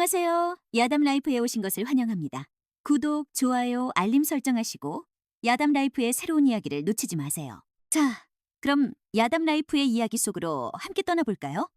안녕하세요. 야담 라이프에 오신 것을 환영합니다. 구독, 좋아요, 알림 설정하시고 야담 라이프의 새로운 이야기를 놓치지 마세요. 자, 그럼 야담 라이프의 이야기 속으로 함께 떠나볼까요?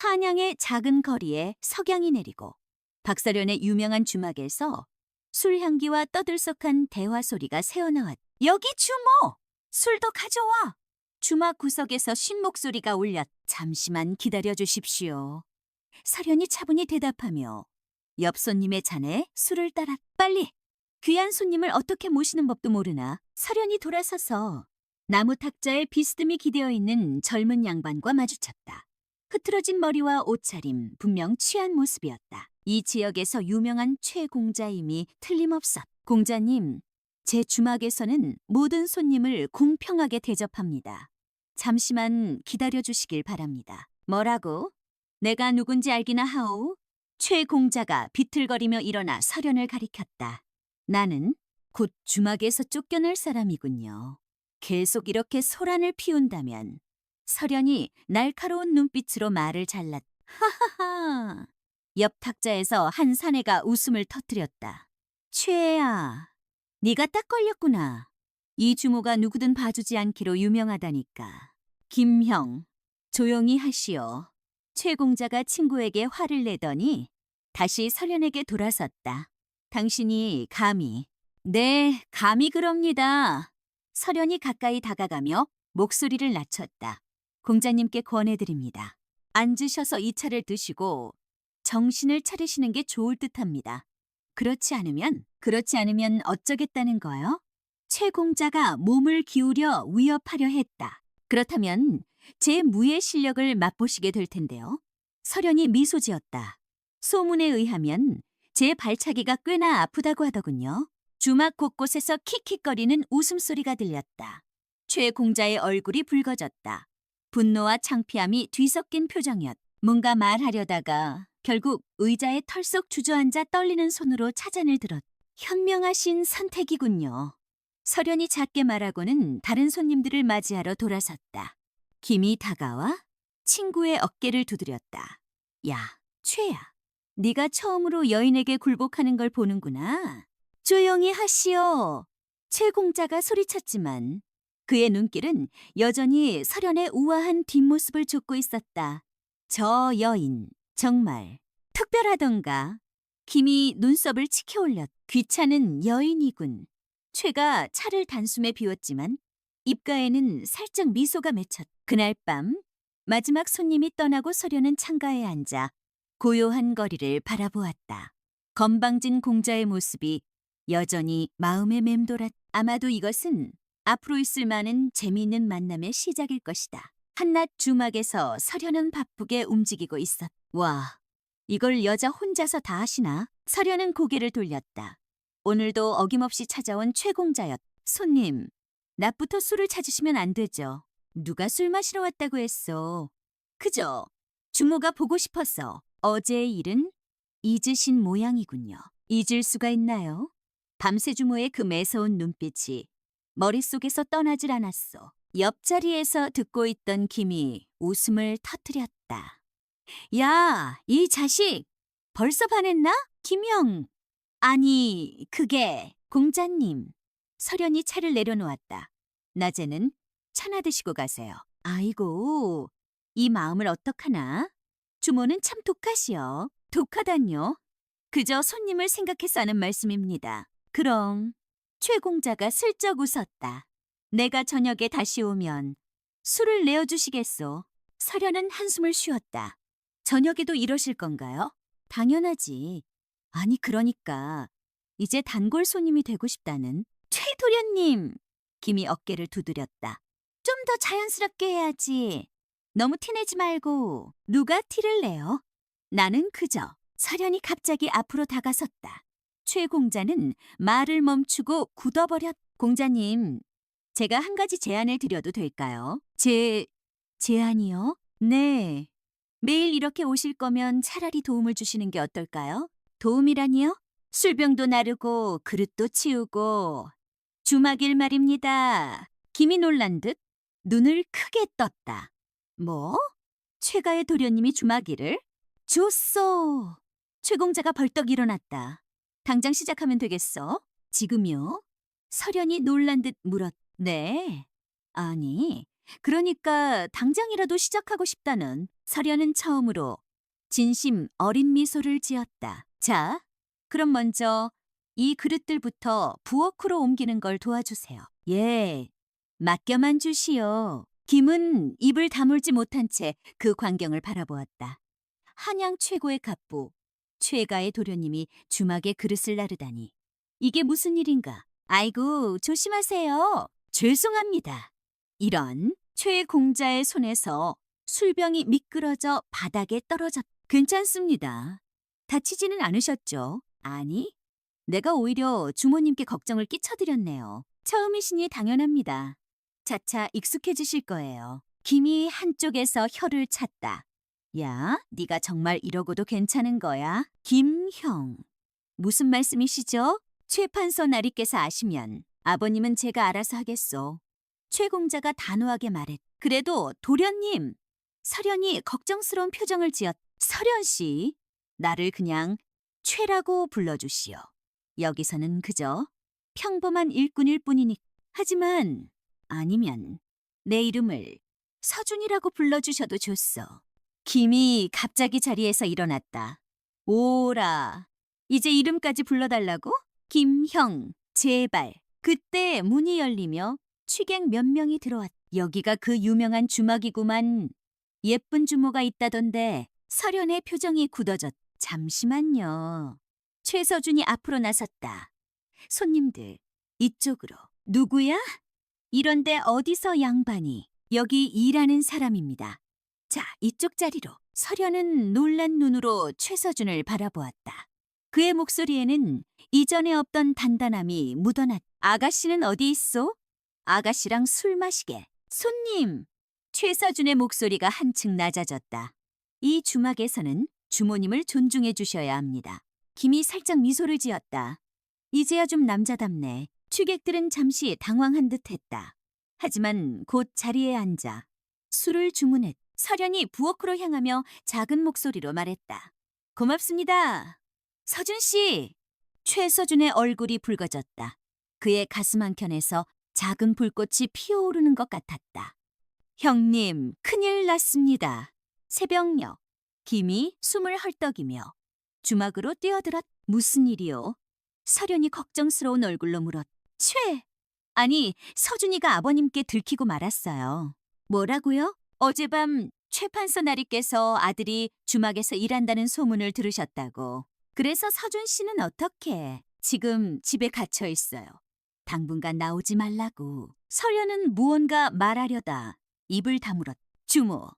한양의 작은 거리에 석양이 내리고 박서련의 유명한 주막에서 술 향기와 떠들썩한 대화 소리가 새어나왔. 여기 주모! 술도 가져와! 주막 구석에서 쉰 목소리가 울렸. 잠시만 기다려 주십시오. 서련이 차분히 대답하며 옆 손님의 잔에 술을 따라 빨리 귀한 손님을 어떻게 모시는 법도 모르나 서련이 돌아서서 나무 탁자에 비스듬히 기대어 있는 젊은 양반과 마주쳤다. 흐트러진 머리와 옷차림 분명 취한 모습이었다. 이 지역에서 유명한 최공자임이 틀림없었. 공자님, 제 주막에서는 모든 손님을 공평하게 대접합니다. 잠시만 기다려 주시길 바랍니다. 뭐라고? 내가 누군지 알기나 하오? 최 공자가 비틀거리며 일어나 서련을 가리켰다. 나는 곧 주막에서 쫓겨날 사람이군요. 계속 이렇게 소란을 피운다면 서련이 날카로운 눈빛으로 말을 잘랐. 하하하. 옆 탁자에서 한 사내가 웃음을 터뜨렸다. 최야, 네가 딱 걸렸구나. 이 주모가 누구든 봐주지 않기로 유명하다니까. 김형, 조용히 하시오. 최 공자가 친구에게 화를 내더니 다시 설련에게 돌아섰다. 당신이 감히. 네, 감히 그럽니다. 설련이 가까이 다가가며 목소리를 낮췄다. 공자님께 권해드립니다. 앉으셔서 이 차를 드시고 정신을 차리시는 게 좋을 듯합니다. 그렇지 않으면, 그렇지 않으면 어쩌겠다는 거요? 최 공자가 몸을 기울여 위협하려 했다. 그렇다면 제 무예 실력을 맛보시게 될 텐데요. 서련이 미소 지었다. 소문에 의하면 제 발차기가 꽤나 아프다고 하더군요. 주막 곳곳에서 킥킥거리는 웃음소리가 들렸다. 최 공자의 얼굴이 붉어졌다. 분노와 창피함이 뒤섞인 표정이었. 뭔가 말하려다가 결국 의자에 털썩 주저앉아 떨리는 손으로 차잔을 들었. 현명하신 선택이군요. 서련이 작게 말하고는 다른 손님들을 맞이하러 돌아섰다. 김이 다가와 친구의 어깨를 두드렸다. 야, 최야. 네가 처음으로 여인에게 굴복하는 걸 보는구나. 조용히 하시오. 최 공자가 소리쳤지만 그의 눈길은 여전히 설연의 우아한 뒷모습을 쫓고 있었다. 저 여인 정말 특별하던가. 김이 눈썹을 치켜 올렸. 귀찮은 여인이군. 최가 차를 단숨에 비웠지만 입가에는 살짝 미소가 맺혔. 그날 밤 마지막 손님이 떠나고 서려는 창가에 앉아 고요한 거리를 바라보았다. 건방진 공자의 모습이 여전히 마음에 맴돌았. 아마도 이것은 앞으로 있을 많은 재미있는 만남의 시작일 것이다. 한낮 주막에서 서련은 바쁘게 움직이고 있었. 와, 이걸 여자 혼자서 다 하시나? 서련은 고개를 돌렸다. 오늘도 어김없이 찾아온 최공자였. 손님, 낮부터 술을 찾으시면 안 되죠. 누가 술 마시러 왔다고 했어. 그저 주모가 보고 싶어서 어제의 일은 잊으신 모양이군요. 잊을 수가 있나요? 밤새 주모의 그 매서운 눈빛이 머릿속에서 떠나질 않았어. 옆자리에서 듣고 있던 김이 웃음을 터뜨렸다. 야, 이 자식! 벌써 반했나? 김영! 아니, 그게 공자님. 서련이 차를 내려놓았다. 낮에는 차나 드시고 가세요. 아이고, 이 마음을 어떡하나? 주모는 참 독하시오. 독하단요. 그저 손님을 생각해서 하는 말씀입니다. 그럼 최공자가 슬쩍 웃었다. 내가 저녁에 다시 오면 술을 내어주시겠소. 서련은 한숨을 쉬었다. 저녁에도 이러실 건가요? 당연하지. 아니, 그러니까 이제 단골 손님이 되고 싶다는 최도련님. 김이 어깨를 두드렸다. 좀 더 자연스럽게 해야지. 너무 티내지 말고 누가 티를 내요? 나는 그저 서련이 갑자기 앞으로 다가섰다. 최 공자는 말을 멈추고 굳어버렸. 공자님, 제가 한 가지 제안을 드려도 될까요? 제 제안이요? 네. 매일 이렇게 오실 거면 차라리 도움을 주시는 게 어떨까요? 도움이라니요? 술병도 나르고 그릇도 치우고 주막일 말입니다. 김이 놀란 듯 눈을 크게 떴다. 뭐? 최가의 도련님이 주막일을? 좋소. 최공자가 벌떡 일어났다. 당장 시작하면 되겠어? 지금요? 설연이 놀란 듯 물었. 네. 아니, 그러니까 당장이라도 시작하고 싶다는 설연은 처음으로 진심 어린 미소를 지었다. 자, 그럼 먼저 이 그릇들부터 부엌으로 옮기는 걸 도와주세요. 예, 맡겨만 주시오. 김은 입을 다물지 못한 채 그 광경을 바라보았다. 한양 최고의 갑부, 최가의 도련님이 주막에 그릇을 나르다니. 이게 무슨 일인가? 아이고, 조심하세요. 죄송합니다. 이런 최공자의 손에서 술병이 미끄러져 바닥에 떨어졌. 괜찮습니다. 다치지는 않으셨죠? 아니, 내가 오히려 주모님께 걱정을 끼쳐드렸네요. 처음이시니 당연합니다. 차차 익숙해지실 거예요. 김이 한쪽에서 혀를 찼다. 야, 네가 정말 이러고도 괜찮은 거야? 김형. 무슨 말씀이시죠? 최판서 나리께서 아시면 아버님은 제가 알아서 하겠소. 최공자가 단호하게 말했. 그래도 도련님. 설연이 걱정스러운 표정을 지었. 설연 씨, 나를 그냥 최라고 불러주시오. 여기서는 그저 평범한 일꾼일 뿐이니. 하지만 아니면 내 이름을 서준이라고 불러주셔도 좋소. 김이 갑자기 자리에서 일어났다. 오라, 이제 이름까지 불러달라고? 김형, 제발. 그때 문이 열리며 취객 몇 명이 들어왔. 여기가 그 유명한 주막이구만. 예쁜 주모가 있다던데 설연의 표정이 굳어졌. 잠시만요. 최서준이 앞으로 나섰다. 손님들, 이쪽으로. 누구야? 이런데 어디서 양반이? 여기 일하는 사람입니다. 자, 이쪽 자리로. 설연은 놀란 눈으로 최서준을 바라보았다. 그의 목소리에는 이전에 없던 단단함이 묻어났. 아가씨는 어디 있소? 아가씨랑 술 마시게. 손님! 최서준의 목소리가 한층 낮아졌다. 이 주막에서는 주모님을 존중해 주셔야 합니다. 김이 살짝 미소를 지었다. 이제야 좀 남자답네. 취객들은 잠시 당황한 듯 했다. 하지만 곧 자리에 앉아 술을 주문했. 설연이 부엌으로 향하며 작은 목소리로 말했다. 고맙습니다. 서준 씨! 최서준의 얼굴이 붉어졌다. 그의 가슴 한켠에서 작은 불꽃이 피어오르는 것 같았다. 형님, 큰일 났습니다. 새벽녘, 김이 숨을 헐떡이며 주막으로 뛰어들었. 무슨 일이요? 설연이 걱정스러운 얼굴로 물었. 최! 아니, 서준이가 아버님께 들키고 말았어요. 뭐라고요? 어젯밤 최판서 나리께서 아들이 주막에서 일한다는 소문을 들으셨다고. 그래서 서준 씨는 어떻게 지금 집에 갇혀 있어요. 당분간 나오지 말라고. 설연은 무언가 말하려다 입을 다물었. 주모.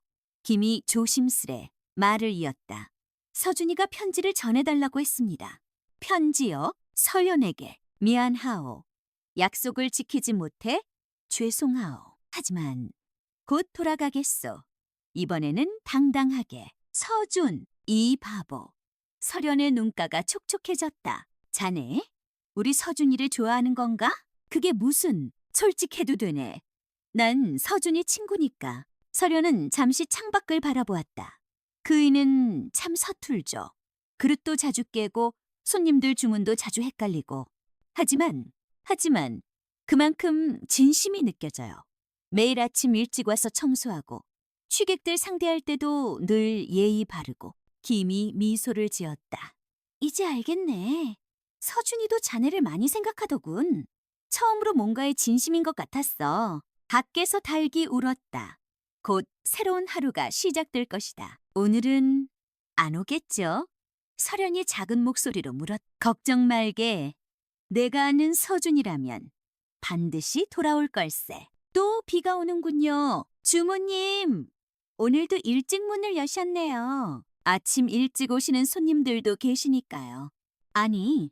김이 조심스레 말을 이었다. 서준이가 편지를 전해달라고 했습니다. 편지요? 설연에게. 미안하오. 약속을 지키지 못해 죄송하오. 하지만 곧 돌아가겠소. 이번에는 당당하게. 서준, 이 바보. 설연의 눈가가 촉촉해졌다. 자네, 우리 서준이를 좋아하는 건가? 그게 무슨, 솔직해도 되네. 난 서준이 친구니까. 설연은 잠시 창밖을 바라보았다. 그이는 참 서툴죠. 그릇도 자주 깨고 손님들 주문도 자주 헷갈리고. 하지만, 하지만 그만큼 진심이 느껴져요. 매일 아침 일찍 와서 청소하고 취객들 상대할 때도 늘 예의 바르고 김이 미소를 지었다. 이제 알겠네. 서준이도 자네를 많이 생각하더군. 처음으로 뭔가에 진심인 것 같았어. 밖에서 닭이 울었다. 곧 새로운 하루가 시작될 것이다. 오늘은 안 오겠죠? 설연이 작은 목소리로 물었. 걱정 말게. 내가 아는 서준이라면 반드시 돌아올 걸세. 또 비가 오는군요. 주모님, 오늘도 일찍 문을 여셨네요. 아침 일찍 오시는 손님들도 계시니까요. 아니,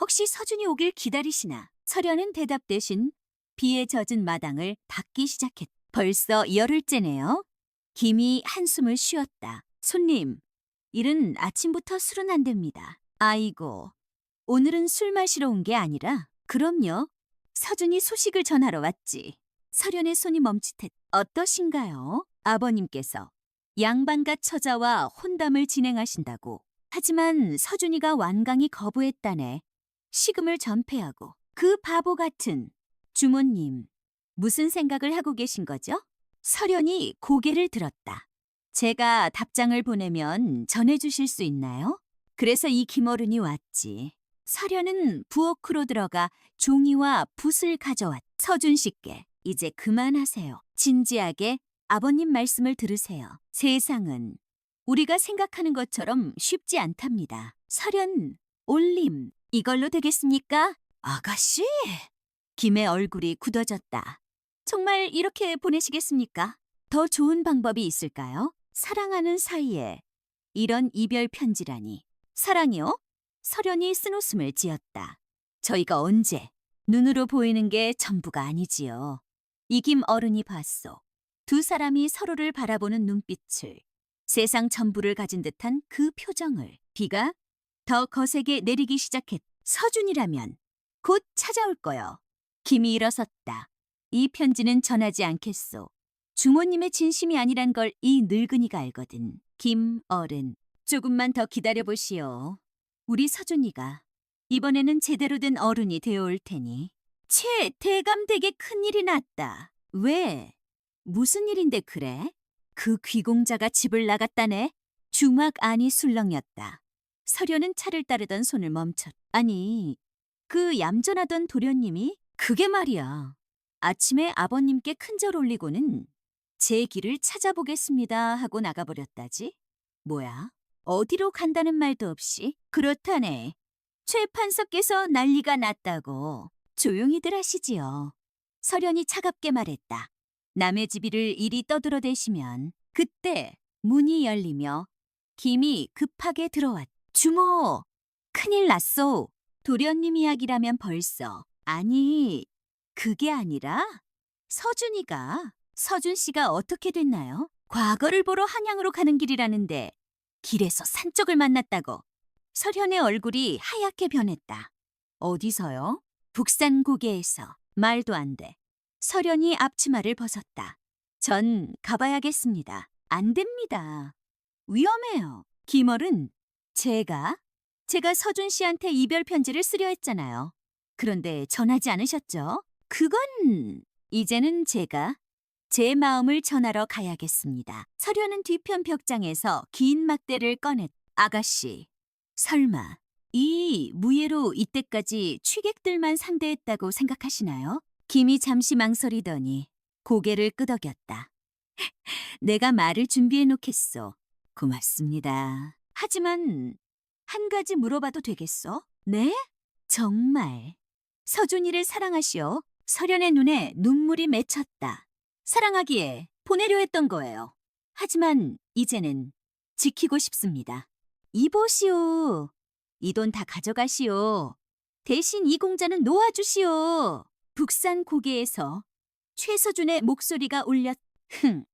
혹시 서준이 오길 기다리시나? 설연은 대답 대신 비에 젖은 마당을 닦기 시작했. 벌써 열흘째네요. 김이 한숨을 쉬었다. 손님, 일은 아침부터 술은 안 됩니다. 아이고, 오늘은 술 마시러 온 게 아니라, 그럼요. 서준이 소식을 전하러 왔지. 설연의 손이 멈칫했. 어떠신가요? 아버님께서 양반과 처자와 혼담을 진행하신다고 하지만 서준이가 완강히 거부했다네. 시금을 전폐하고 그 바보 같은 주모님 무슨 생각을 하고 계신 거죠? 설연이 고개를 들었다. 제가 답장을 보내면 전해주실 수 있나요? 그래서 이 김어른이 왔지. 설연은 부엌으로 들어가 종이와 붓을 가져왔. 서준 씨께 이제 그만하세요. 진지하게 아버님 말씀을 들으세요. 세상은 우리가 생각하는 것처럼 쉽지 않답니다. 설연, 올림, 이걸로 되겠습니까? 아가씨! 김의 얼굴이 굳어졌다. 정말 이렇게 보내시겠습니까? 더 좋은 방법이 있을까요? 사랑하는 사이에 이런 이별 편지라니. 사랑이요? 설연이 쓴 웃음을 지었다. 저희가 언제 눈으로 보이는 게 전부가 아니지요. 이김 어른이 봤소. 두 사람이 서로를 바라보는 눈빛을 세상 전부를 가진 듯한 그 표정을 비가 더 거세게 내리기 시작했. 서준이라면 곧 찾아올 거요. 김이 일어섰다. 이 편지는 전하지 않겠소. 주모님의 진심이 아니란 걸 이 늙은이가 알거든. 김 어른, 조금만 더 기다려 보시오. 우리 서준이가 이번에는 제대로 된 어른이 되어올 테니. 채 대감되게 큰일이 났다. 왜? 무슨 일인데 그래? 그 귀공자가 집을 나갔다네. 주막 안이 술렁였다. 서련은 차를 따르던 손을 멈췄. 아니, 그 얌전하던 도련님이 그게 말이야. 아침에 아버님께 큰절 올리고는 제 길을 찾아보겠습니다 하고 나가버렸다지. 뭐야? 어디로 간다는 말도 없이 그렇다네. 최 판서께서 난리가 났다고 조용히들 하시지요. 서련이 차갑게 말했다. 남의 집이를 이리 떠들어대시면 그때 문이 열리며 김이 급하게 들어왔. 주모, 큰일 났소. 도련님 이야기라면 벌써. 아니, 그게 아니라 서준이가 서준 씨가 어떻게 됐나요? 과거를 보러 한양으로 가는 길이라는데 길에서 산적을 만났다고. 설현의 얼굴이 하얗게 변했다. 어디서요? 북산 고개에서. 말도 안 돼. 설현이 앞치마를 벗었다. 전 가봐야겠습니다. 안 됩니다. 위험해요. 김얼은 제가 제가 서준 씨한테 이별 편지를 쓰려 했잖아요. 그런데 전하지 않으셨죠? 그건 이제는 제가 제 마음을 전하러 가야겠습니다. 서련은 뒤편 벽장에서 긴 막대를 꺼냈. 아가씨, 설마 이 무예로 이때까지 취객들만 상대했다고 생각하시나요? 김이 잠시 망설이더니 고개를 끄덕였다. 내가 말을 준비해 놓겠소. 고맙습니다. 하지만 한 가지 물어봐도 되겠어? 네? 정말. 서준이를 사랑하시오. 설연의 눈에 눈물이 맺혔다. 사랑하기에 보내려 했던 거예요. 하지만 이제는 지키고 싶습니다. 이보시오. 이 돈 다 가져가시오. 대신 이 공자는 놓아주시오. 북산 고개에서 최서준의 목소리가 울렸. 흥.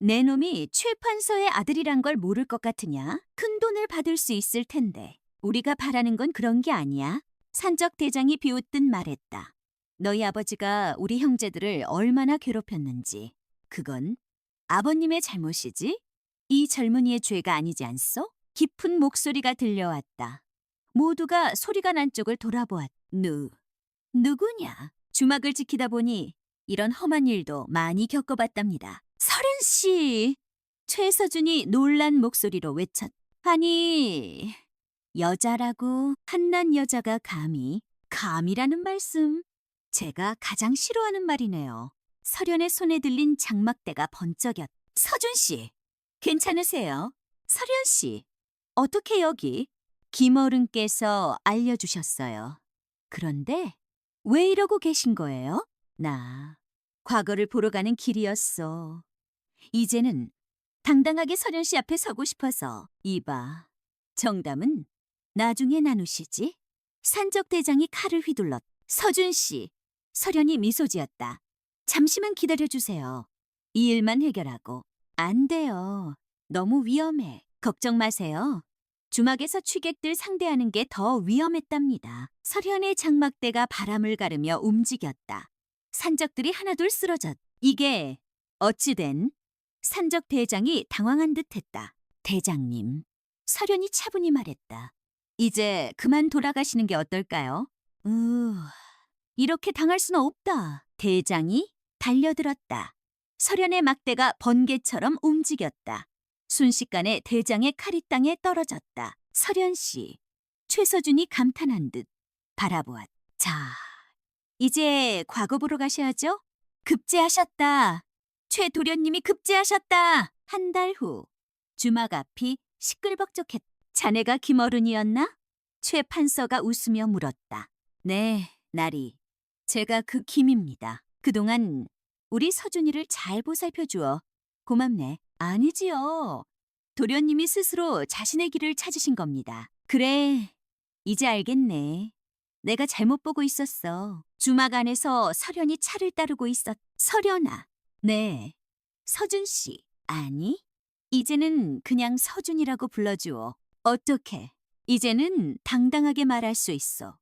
내 놈이 최판서의 아들이란 걸 모를 것 같으냐? 큰 돈을 받을 수 있을 텐데. 우리가 바라는 건 그런 게 아니야. 산적 대장이 비웃듯 말했다. 너희 아버지가 우리 형제들을 얼마나 괴롭혔는지. 그건 아버님의 잘못이지? 이 젊은이의 죄가 아니지 않소? 깊은 목소리가 들려왔다. 모두가 소리가 난 쪽을 돌아보았. 누, 누구냐? 주막을 지키다 보니 이런 험한 일도 많이 겪어봤답니다. 서른 씨! 최서준이 놀란 목소리로 외쳤. 아니, 여자라고 한난 여자가 감히, 감이라는 말씀. 제가 가장 싫어하는 말이네요. 설연의 손에 들린 장막대가 번쩍였. 서준 씨, 괜찮으세요? 설연 씨, 어떻게 여기? 김어른께서 알려주셨어요. 그런데 왜 이러고 계신 거예요? 나 과거를 보러 가는 길이었어. 이제는 당당하게 서련 씨 앞에 서고 싶어서 이봐. 정담은 나중에 나누시지. 산적 대장이 칼을 휘둘렀. 서준 씨, 서련이 미소 지었다. 잠시만 기다려 주세요. 이 일만 해결하고. 안 돼요. 너무 위험해. 걱정 마세요. 주막에서 취객들 상대하는 게 더 위험했답니다. 설현의 장막대가 바람을 가르며 움직였다. 산적들이 하나둘 쓰러졌. 이게 어찌된 산적 대장이 당황한 듯했다. 대장님, 설현이 차분히 말했다. 이제 그만 돌아가시는 게 어떨까요? 으, 이렇게 당할 수는 없다. 대장이 달려들었다. 설현의 막대가 번개처럼 움직였다. 순식간에 대장의 칼이 땅에 떨어졌다. 설현 씨, 최서준이 감탄한 듯 바라보았다. 자, 이제 과거보러 가셔야죠. 급제하셨다. 최 도련님이 급제하셨다. 한 달 후, 주막 앞이 시끌벅적했다. 자네가 김어른이었나? 최 판서가 웃으며 물었다. 네, 나리. 제가 그 김입니다. 그동안 우리 서준이를 잘 보살펴 주어 고맙네. 아니지요. 도련님이 스스로 자신의 길을 찾으신 겁니다. 그래, 이제 알겠네. 내가 잘못 보고 있었어. 주막 안에서 설현이 차를 따르고 있었. 설현아. 네. 서준 씨. 아니, 이제는 그냥 서준이라고 불러주어. 어떻게? 이제는 당당하게 말할 수 있어.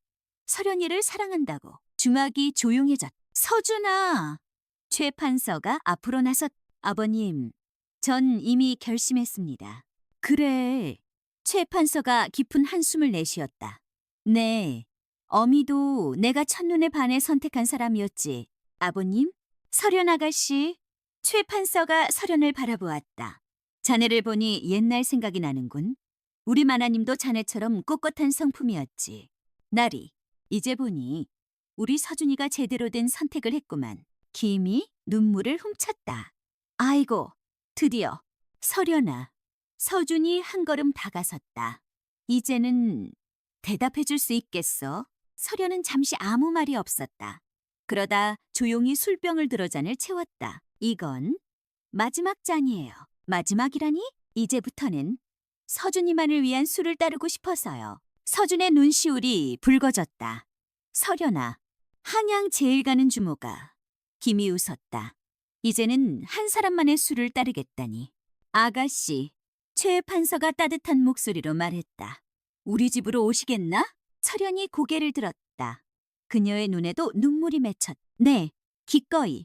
설현이를 사랑한다고. 주막이 조용해졌. 서준아. 최 판서가 앞으로 나섰. 아버님, 전 이미 결심했습니다. 그래. 최 판서가 깊은 한숨을 내쉬었다. 네. 어미도 내가 첫눈에 반해 선택한 사람이었지. 아버님, 설현 아가씨. 최 판서가 설현을 바라보았다. 자네를 보니 옛날 생각이 나는군. 우리 마나님도 자네처럼 꼿꼿한 성품이었지. 나리, 이제 보니 우리 서준이가 제대로 된 선택을 했구만. 김이 눈물을 훔쳤다. 아이고, 드디어 설현아. 서준이 한 걸음 다가섰다. 이제는 대답해 줄 수 있겠어? 설현은 잠시 아무 말이 없었다. 그러다 조용히 술병을 들어 잔을 채웠다. 이건 마지막 잔이에요. 마지막이라니? 이제부터는 서준이만을 위한 술을 따르고 싶어서요. 서준의 눈시울이 붉어졌다. 설현아, 한양 제일 가는 주모가 김이 웃었다. 이제는 한 사람만의 술을 따르겠다니. 아가씨, 최 판서가 따뜻한 목소리로 말했다. 우리 집으로 오시겠나? 철현이 고개를 들었다. 그녀의 눈에도 눈물이 맺혔. 네, 기꺼이